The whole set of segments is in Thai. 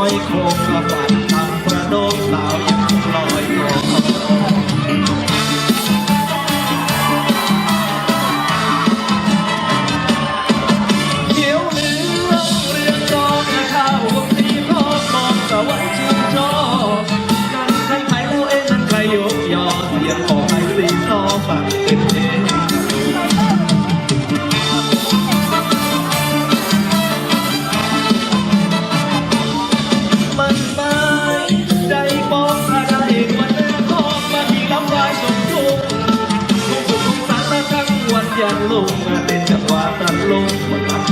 อยคงฝัน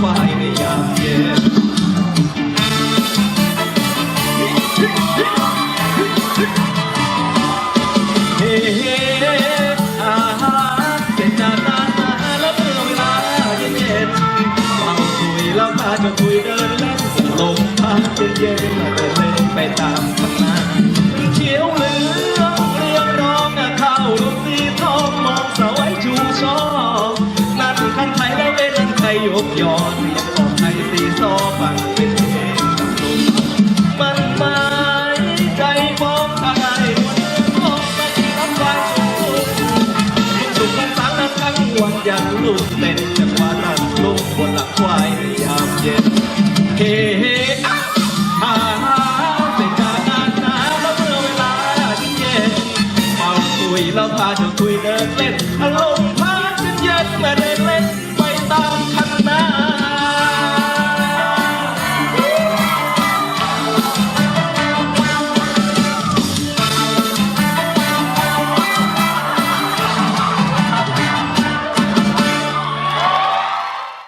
fajny jak wiesz ย้อนเรียนของไทยสีซอฟังเป็นเพลงตำลุงมันหมายใจฟ้องไทยของกันทำลายสูกสุกกันสังนั้นทั้งวันยันลูกเต้นจังหวะนั้นลุกบนหลักควายยามเย็นเฮอาหาเสกาการหนาแล้วเมื่อเวลาที่เย็นเมาคุยแล้วพาเธอคุยเดินเล่นอารมณ์พาฉันเย็นมาเดินเล่นไปตาม